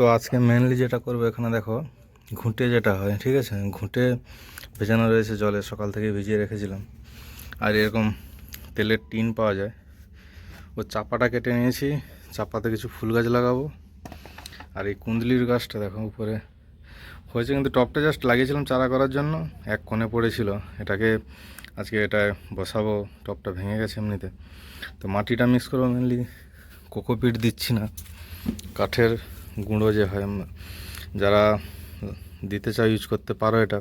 তো আজকে মেনলি যেটা করব এখানে দেখো, ঘুঁটে যেটা হয়, ঠিক আছে? ঘুঁটে ভেজানো রয়েছে জলে, সকাল থেকে ভিজিয়ে রেখেছিলাম। আর এরকম তেলের টিন পাওয়া যায়। ও চাপাটা কেটে নিয়েছি, চাপাতে কিছু ফুল গাছ লাগাবো। আর এই কুন্দলির গাছটা দেখো উপরে। হয়েছে কিন্তু টপটা জাস্ট লাগিয়েছিলাম চারা করার জন্য, এক কোণে পড়েছিল। এটাকে আজকে এটা বসাবো, টপটা ভেঙে গেছে এমনিতে। তো মাটিটা মিক্স করব মেনলি কোকোপিট দিচ্ছি না। কাঠের গুঁড়ো যে হয় যারা দিতে চাও ইউজ করতে পারো এটা।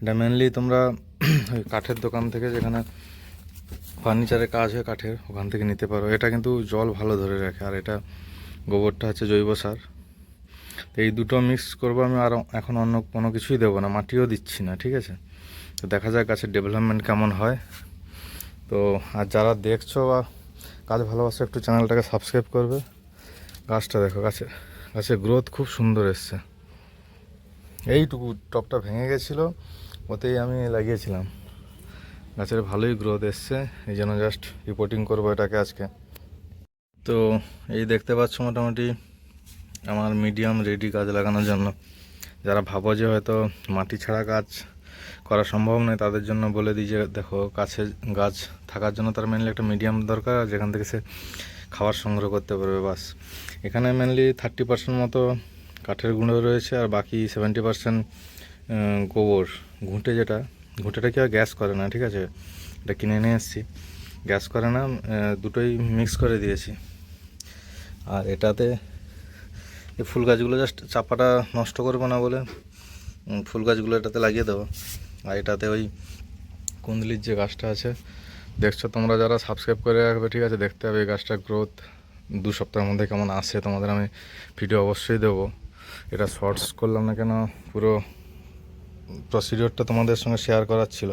এটা মেনলি তোমরা ওই কাঠের দোকান থেকে যেখানে ফার্নিচারের কাজ হয় কাঠের, ওখান থেকে নিতে পারো। এটা কিন্তু জল ভালো ধরে রাখে। আর এটা গোবরটা হচ্ছে জৈব সার। তো এই দুটো মিক্স করব আমি, আর এখন অন্য কোনো কিছুই দেবো না। মাটিও দিচ্ছি না, ঠিক আছে? তো দেখা যাক গাছের ডেভেলপমেন্ট কেমন হয়। তো আর যারা দেখছ বা কাজ ভালোবাসো, একটু চ্যানেলটাকে সাবস্ক্রাইব করবে। গাছটা দেখো, গাছে। গাছের গ্রোথ খুব সুন্দর এসছে। এইটুকু টপটা ভেঙে গেছিল, ওতেই আমি লাগিয়েছিলাম। গাছের ভালোই গ্রোথ এসছে, এই জন্য জাস্ট রিপোর্টিং করব এটাকে আজকে। তো এই দেখতে পাচ্ছ মোটামুটি আমার মিডিয়াম রেডি গাছ লাগানোর জন্য। যারা ভাবো যে হয়তো মাটি ছাড়া গাছ করা সম্ভব নয়, তাদের জন্য বলে দিই যে, দেখো কাছে গাছ থাকার জন্য তার মেনলি একটা মিডিয়াম দরকার, যেখান থেকে সে খাবার সংগ্রহ করতে পারবে, বাস। এখানে মেনলি থার্টি পার্সেন্ট মতো কাঠের গুঁড়ো রয়েছে আর বাকি সেভেন্টি পার্সেন্ট গোবর। ঘুঁটে যেটা, ঘুঁটেটা কি আর গ্যাস করে না, ঠিক আছে? এটা কিনে নিয়ে এসেছি। গ্যাস করে না দুটোই মিক্স করে দিয়েছি। আর এটাতে এই ফুল গাছগুলো জাস্ট চাপাটা নষ্ট করব না বলে ফুল গাছগুলো এটাতে লাগিয়ে দেবো। আর এটাতে ওই কুন্দলির যে গাছটা আছে দেখছ তোমরা যারা সাবস্ক্রাইব করে রাখবে, ঠিক আছে? দেখতে হবে এই গাছটার গ্রোথ দু সপ্তাহের মধ্যে কেমন আসে তোমাদের আমি ভিডিও অবশ্যই দেবো। এটা শর্টস করলাম না কেন? পুরো প্রসিডিওরটা তোমাদের সঙ্গে শেয়ার করার ছিল।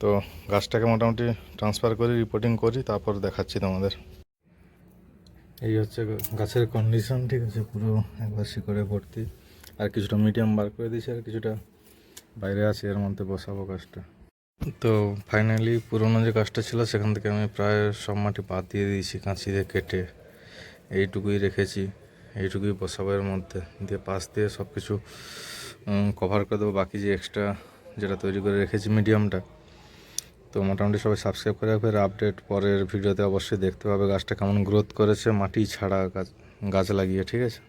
তো গাছটাকে মোটামুটি ট্রান্সফার করি রিপোর্টিং করি, তারপর দেখাচ্ছি তোমাদের। এই হচ্ছে গাছের কন্ডিশন ঠিক আছে? পুরো একবার শিকড়ে ভর্তি। আর কিছুটা মিডিয়াম বার করে দিয়েছি, আর কিছুটা বাইরে আছে, এর মধ্যে বসাবো গাছটা। তো ফাইনালি পুরোনো যে গাছটা ছিল, সেখান থেকে আমি প্রায় সব মাটি বাদ দিয়ে দিয়েছি, কাঁচি দিয়ে কেটে এইটুকুই রেখেছি, এইটুকুই বসাবো এর মধ্যে। দিয়ে পাশ দিয়ে সব কিছু কভার করে দেবো। বাকি যে এক্সট্রা যেটা তৈরি করে রেখেছি মিডিয়ামটা তো মোটামুটি সবাই সাবস্ক্রাইব করে রাখবে। আপডেট পরের ভিডিওতে অবশ্যই দেখতে পাবে গাছটা কেমন গ্রোথ করেছে। মাটি ছাড়া গাছ গাছ লাগিয়ে, ঠিক আছে?